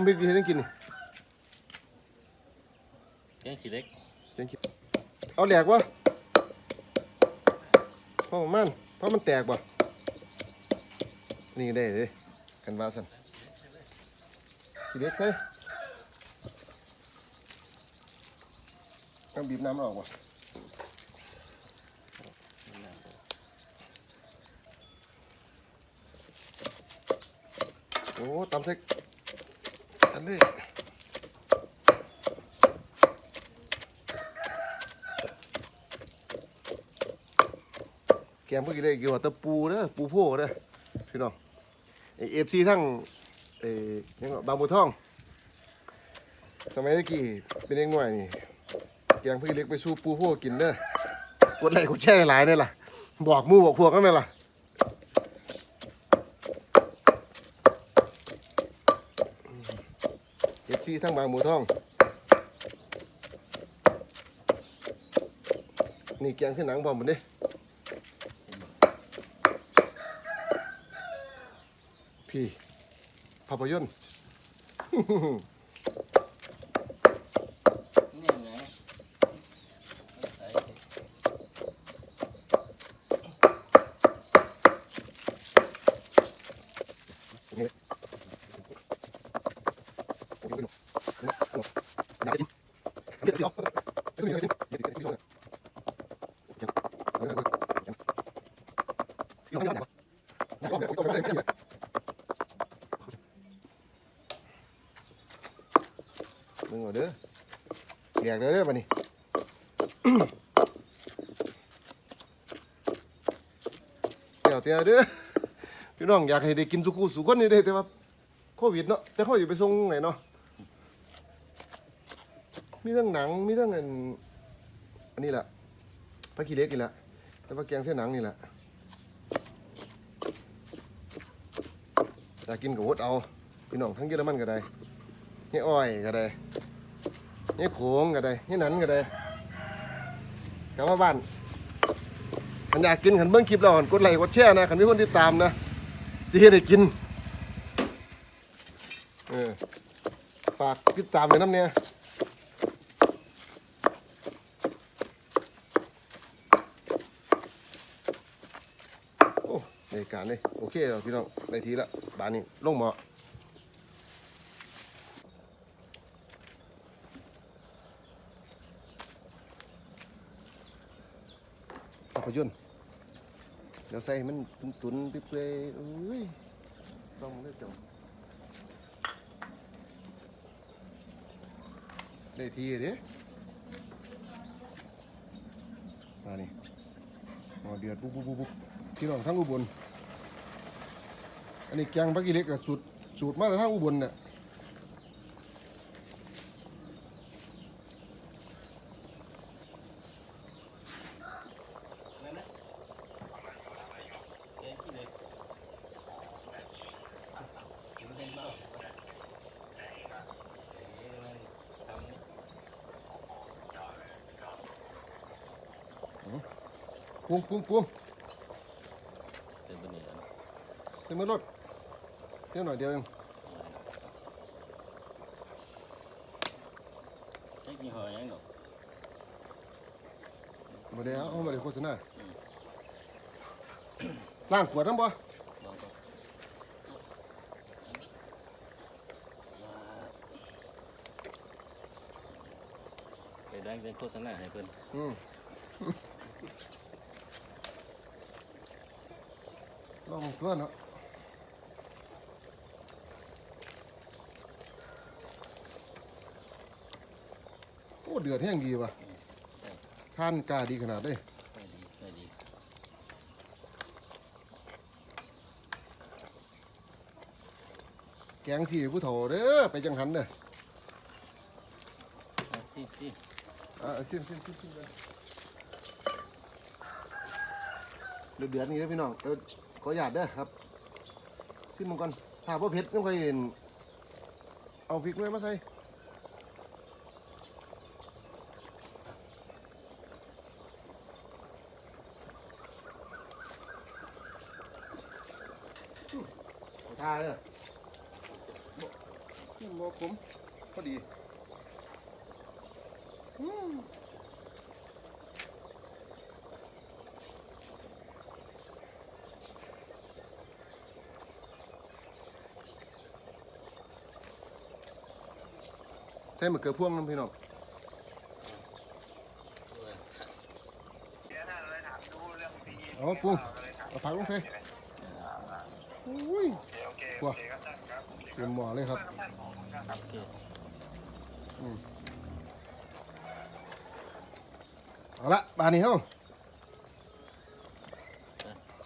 ำพริกี่เห็นกินนี่แกงขี้เล็กเจ๋งขี้เอาแหลกวะเพราะมันเพราะมันแตกบ่นี่ได้เลยกันว่าสันขี้เล็กใช่ต้องบีบน้ำออกวะโอ้ตำเซ็ก อันนี้แกมพวกนี้เลยเกี่ยวกับตะปูเด้อปูโพเด้อพี่น้องเอฟซีทั้งเอยังบางบัวทอง สมัยตะกี้เป็นเด็กหน่อยนี่แกงพี่เล็กไปสู้ปูโพกินเด้อกดไลค์กดแชร์หลายเนี่ยล่ะ บอกมู่บอกพวกกันเลยล่ะ ซีทั้งบางบัวทอง นี่แกงขึ้นหนังพอมันดดิพี่ภาพยนตร์ มึงเอาเด้อแหลกเด้อเด้อปะนี่เดี๋ยวเดี๋ยวเด้อพี่น้องอยากให้ได้กินสุกุสุคนนี่เด้แต่ว่าโควิดเนาะแต่เขาอยู่ไปส่งไหนเนาะมีทั้งหนังมีทั้งอันอันนี้แหละปลาขี้เล็กนี่แหละแต่ว่าแกงเส้นหนังนี่แหละ อยากกินกับวดเอา พี่น้องทั้งเยอรมันก็ได้นี่อ้อยก็ได้นี่โขงก็ได้นี่หนันก็ได้กลับมาบ้านขันอยากกินขันเบิ้งคลิปเรากดไลค์กดแชร์นะขันมีคนติดตามนะสิให้ได้กินเออฝากติดตามเลยน้ำเนี่ยโอ้ ในการเลยโอเคแล้วพี่น้องในทีละบานนี้ลงหมอภาพยนตร์เดี๋ยวใส่ให้มันตุนๆเปื่อยๆอุ้ยต้องเลือกจังได้ทีเด้มานี่หมอเดือดปุ๊บปุ๊บปุ๊บปุ๊บพี่น้องทั้งอุบล อันนี้แกงปักกีเล็กกับสูตรสูตรมาจากทางอุบลเนี่ยนั่นนะแกงขี้เหล็กกินเป็นเมาเอ๊ะมันทำนี่ปรุงปรุงปรุงเต็มไปหมดแล้วใส่มือรถเดี๋ยวหน่อยเดียวเองใช้กี่ห่อยังหรอกมาเดี๋ ยวเอามาเดี๋ยวโฆษณาล้างขวดน้ำบ่ลองก่อนเดี๋ยวแดงจะ โฆษณาให้เพิ่นอืมลองตัวเนาะโอ้เดือดแห้งดีว่ะท่านกล้าดีขนาดเลยใช่ดีใช่ดีแกงสีผู้เฒ่าเด้อไปจังหันเด้ออะสิสิอ่าซิมซิมซิมซิมเลยเดือดเดือดนี่เด้อพี่น้องเดี๋ยวขออนุญาตเด้อครับซิมมันก่อนถ้าพ่อเพชรไม่ค่อยเห็นเอาพริกด้วยมาใส่าทาเด้อนี่บ่ขมพอดีอืมใส่มะเขือพวงน้ำพี่น้องเอาปรุงเอาผักลงใส่ อุ้ยกว่าเตรียมหม้อเลยครับอืมเอาละบานนี้เฮา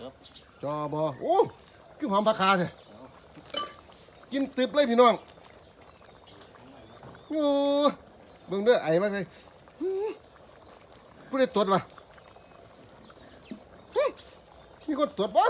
จบจอบอโอ้คือหอมผักคาเถอะกินตึบเลยพี่น้องโอ้เบิ่งเด้อไอ้มาเลยผู้ใดตรวจวะหึมีคนตรวจบ่